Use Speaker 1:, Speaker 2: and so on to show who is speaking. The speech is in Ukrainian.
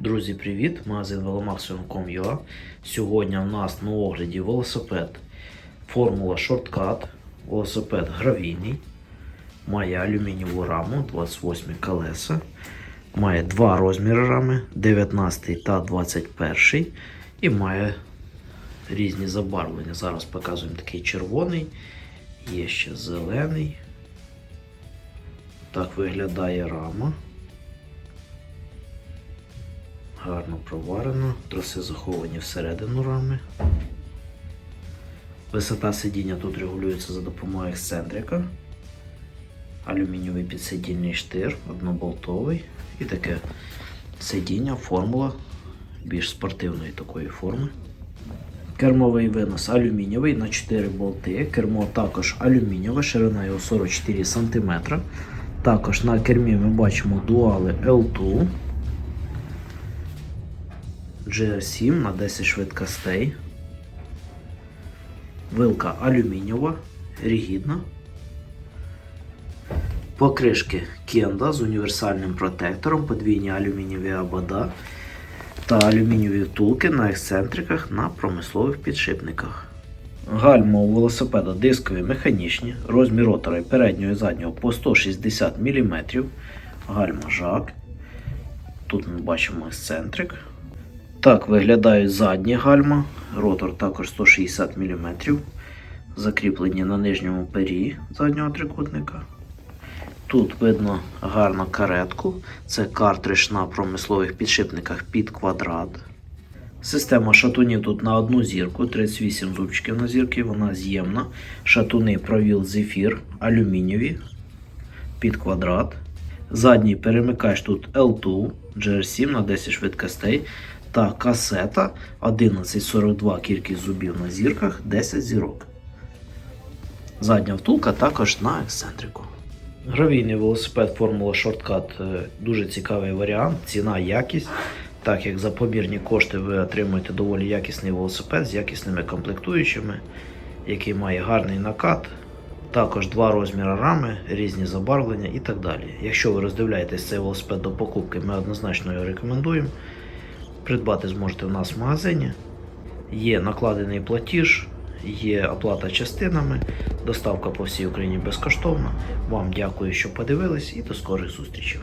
Speaker 1: Друзі, привіт! Магазин velomaximum.com.ua Сьогодні у нас на огляді велосипед Формула Shortcut. Велосипед гравійний. Має алюмінієву раму 28 колеса. Має два розміри рами 19 та 21. І має різні забарвлення. Зараз показуємо такий червоний, є ще зелений. Так виглядає рама. Гарно проварено, троси заховані всередину рами. Висота сидіння тут регулюється за допомогою ексцентрика. Алюмінієвий підсидільний штир, одноболтовий і таке сидіння, формула більш спортивної такої форми. Кермовий винос алюмінієвий на 4 болти. Кермо також алюмінієве, ширина його 44 см. Також на кермі ми бачимо дуали L2. GR7 на 10 швидкостей. Вилка алюмінієва, рігідна. Покришки Кенда з універсальним протектором, подвійні алюмінієві обода та алюмінієві втулки на ексцентриках на промислових підшипниках. Гальма у велосипеда дискові механічні, розмір ротора і переднього і заднього по 160 мм. Гальма жак. Тут ми бачимо ексцентрик. Так виглядають задні гальма. Ротор також 160 мм. Закріплені на нижньому пері заднього трикутника. Тут видно гарно каретку. Це картридж на промислових підшипниках під квадрат. Система шатунів тут на одну зірку, 38 зубчиків на зірки, вона з'ємна. Шатуни провіл зефір, алюмінієві під квадрат. Задній перемикач тут L2, GR7 на 10 швидкостей та касета 1142 кількість зубів на зірках, 10 зірок. Задня втулка також на ексцентрику. Гравійний велосипед Формула Shortcut е, дуже цікавий варіант, ціна, якість. Так як за помірні кошти ви отримуєте доволі якісний велосипед з якісними комплектуючими, який має гарний накат, також два розміри рами, різні забарвлення і так далі. Якщо ви роздивляєтесь цей велосипед до покупки, ми однозначно його рекомендуємо. Придбати зможете в нас в магазині. Є накладений платіж, є оплата частинами, доставка по всій Україні безкоштовна. Вам дякую, що подивились, і до скорих зустрічей.